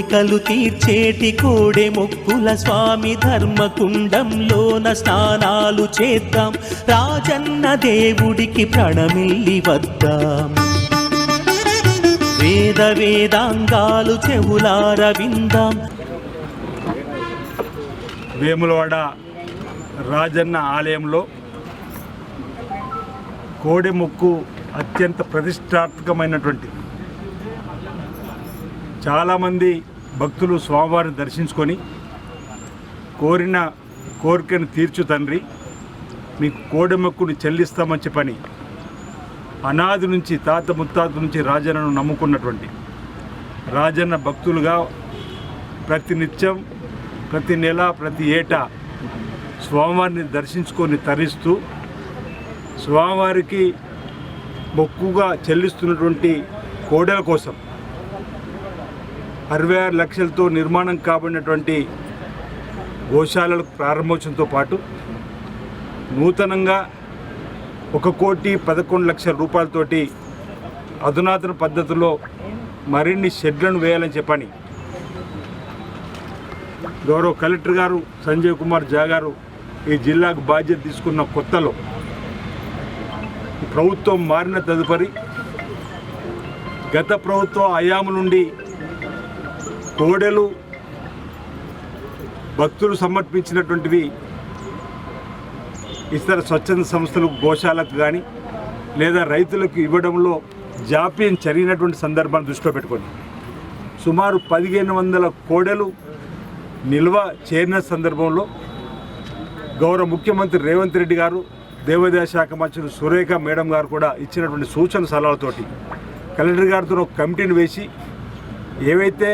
కోరికలు తీర్చేటి కోడే మొక్కుల స్వామి ధర్మకుండంలోన స్నానాలు చేద్దాం. రాజన్న దేవుడికి ప్రణమిల్లి వద్దాం. వేద వేదాంగాలు చెవులార విందాం. వేములవాడ రాజన్న ఆలయంలో కోడి ముక్కు అత్యంత ప్రతిష్టాత్మకమైనటువంటి చాలామంది భక్తులు స్వామివారిని దర్శించుకొని కోరిన కోరికను తీర్చు తండ్రి మీకు కోడె మొక్కుని చెల్లిస్తామని చెప్పని అనాది నుంచి తాత ముత్తాత నుంచి రాజన్నను నమ్ముకున్నటువంటి రాజన్న భక్తులుగా ప్రతి నిత్యం ప్రతి నెల ప్రతి ఏటా స్వామివారిని దర్శించుకొని తరిస్తూ స్వామివారికి మొక్కుగా చెల్లిస్తున్నటువంటి కోడెల కోసం అరవై ఆరు లక్షలతో నిర్మాణం కాబడినటువంటి గోశాలల ప్రారంభోత్సవంతో పాటు నూతనంగా ఒక కోటి పదకొండు లక్షల రూపాయలతోటి అధునాతన పద్ధతిలో మరిన్ని షెడ్లను వేయాలని చెప్పని గౌరవ కలెక్టర్ గారు సంజయ్ కుమార్ జా గారు ఈ జిల్లాకు బాధ్యత తీసుకున్న కొత్తలో ప్రభుత్వం మారిన తదుపరి గత ప్రభుత్వం అయాము నుండి కోడెలు భక్తులు సమర్పించినటువంటివి ఇతర స్వచ్ఛంద సంస్థలు గోశాలకు కానీ లేదా రైతులకు ఇవ్వడంలో జాప్యం జరిగినటువంటి సందర్భాన్ని దృష్టిలో పెట్టుకొని సుమారు పదిహేను వందల కోడెలు నిల్వ చేరిన సందర్భంలో గౌరవ ముఖ్యమంత్రి రేవంత్ రెడ్డి గారు దేవాదాయ శాఖ మంత్రులు సురేఖ మేడం గారు కూడా ఇచ్చినటువంటి సూచన సలహాలతోటి కలెక్టర్ గారితో ఒక కమిటీని వేసి ఏవైతే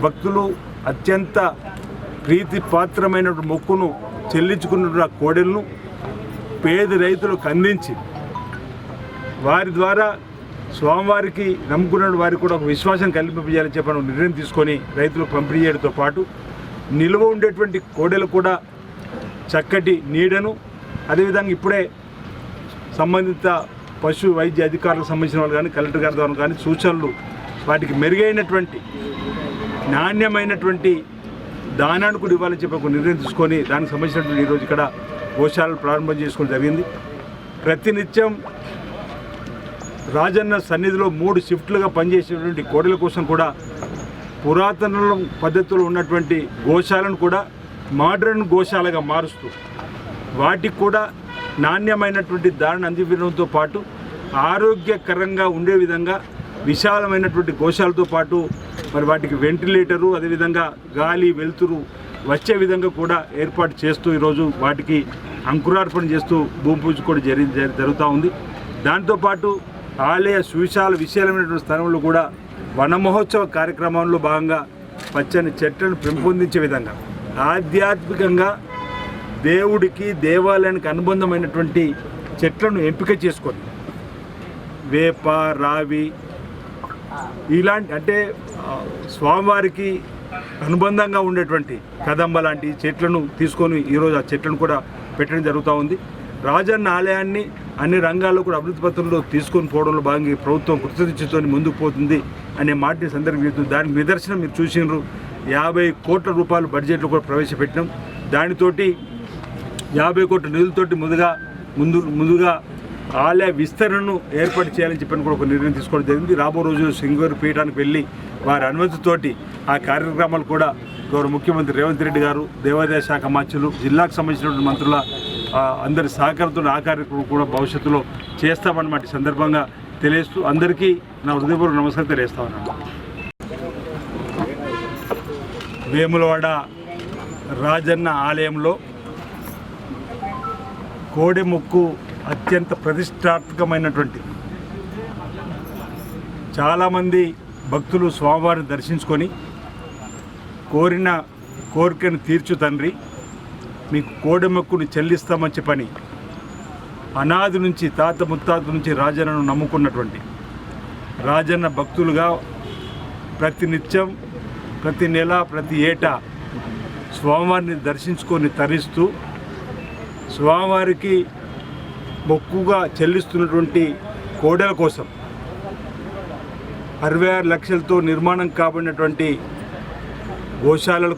భక్తులు అత్యంత ప్రీతి పాత్రమైన మొక్కును చెల్లించుకున్న ఆ కోడెలను పేద రైతులకు అందించి వారి ద్వారా స్వామివారికి నమ్ముకున్న వారికి కూడా ఒక విశ్వాసం కల్పింపజేయాలని చెప్పని నిర్ణయం తీసుకొని రైతులకు పంపిణీ చేయడంతో పాటు నిల్వ ఉండేటువంటి కోడెలు కూడా చక్కటి నీడను అదేవిధంగా ఇప్పుడే సంబంధిత పశు వైద్య అధికారులకు సంబంధించిన వాళ్ళు కానీ కలెక్టర్ గారి ద్వారా కానీ సూచనలు వాటికి మెరుగైనటువంటి నాణ్యమైనటువంటి దానానికి కూడా ఇవ్వాలని చెప్పి ఒక నిర్ణయం తీసుకొని దానికి సంబంధించినటువంటి ఈరోజు ఇక్కడ గోశాలను ప్రారంభం చేసుకోవడం జరిగింది. ప్రతినిత్యం రాజన్న సన్నిధిలో మూడు షిఫ్ట్లుగా పనిచేసేటువంటి కోడల కోసం కూడా పురాతన పద్ధతిలో ఉన్నటువంటి గోశాలను కూడా మోడర్న్ గోశాలగా మారుస్తూ వాటికి కూడా నాణ్యమైనటువంటి దారిని అందివ్వడంతో పాటు ఆరోగ్యకరంగా ఉండే విధంగా విశాలమైనటువంటి గోశాలతో పాటు మరి వాటికి వెంటిలేటరు అదేవిధంగా గాలి వెలుతురు వచ్చే విధంగా కూడా ఏర్పాటు చేస్తూ ఈరోజు వాటికి అంకురార్పణ చేస్తూ భూమి పూజ కూడా జరి జరుగుతూ ఉంది. దాంతోపాటు ఆలయ సువిశాల విశాలమైనటువంటి స్థలంలో కూడా వన మహోత్సవ కార్యక్రమంలో భాగంగా పచ్చని చెట్లను పెంపొందించే విధంగా ఆధ్యాత్మికంగా దేవుడికి దేవాలయానికి అనుబంధమైనటువంటి చెట్లను ఎంపిక చేసుకొని వేప రావి ఇలాంటి అంటే స్వామివారికి అనుబంధంగా ఉండేటువంటి కదంబ లాంటి చెట్లను తీసుకొని ఈరోజు ఆ చెట్లను కూడా పెట్టడం జరుగుతూ ఉంది. రాజన్న ఆలయాన్ని అన్ని రంగాల్లో కూడా అభివృద్ధి పత్రంలో తీసుకొని పోవడంలో భాగంగా ఈ ప్రభుత్వం కృతజ్ఞతతో ముందుకు పోతుంది అనే మాటని సందర్భం దానికి నిదర్శనం మీరు చూసినారు యాభై కోట్ల రూపాయలు బడ్జెట్లో కూడా ప్రవేశపెట్టినాం. దానితోటి యాభై కోట్ల నిధులతోటి ముందుగా ముందు ముందుగా ఆలయ విస్తరణను ఏర్పాటు చేయాలని చెప్పని కూడా ఒక నిర్ణయం తీసుకోవడం జరిగింది. రాబో రోజు సింగూరు పీఠానికి వెళ్ళి వారి అనుమతితోటి ఆ కార్యక్రమాలు కూడా గౌరవ ముఖ్యమంత్రి రేవంత్ రెడ్డి గారు దేవాదాయ శాఖ మంత్రులు జిల్లాకు సంబంధించినటువంటి మంత్రుల అందరి సహకారంతో ఆ కార్యక్రమం కూడా భవిష్యత్తులో చేస్తామన్నమాట సందర్భంగా తెలియస్తూ అందరికీ నా హృదయపూర్వక నమస్కారం తెలియస్తా ఉన్నాను. వేములవాడ రాజన్న ఆలయంలో కోడెముక్కు అత్యంత ప్రతిష్టాత్మకమైనటువంటి. చాలామంది భక్తులు స్వామివారిని దర్శించుకొని కోరిన కోరికను తీర్చు తండ్రి మీకు కోడెమక్కుని చెల్లిస్తామని చెప్పని అనాది నుంచి తాత ముత్తాత నుంచి రాజన్నను నమ్ముకున్నటువంటి రాజన్న భక్తులుగా ప్రతి నిత్యం ప్రతి నెల ప్రతి ఏటా స్వామివారిని దర్శించుకొని తరిస్తూ స్వామివారికి మొక్కుగా చెల్లిస్తున్నటువంటి కోడెల కోసం అరవై ఆరు లక్షలతో నిర్మాణం కాబడినటువంటి గోశాలలు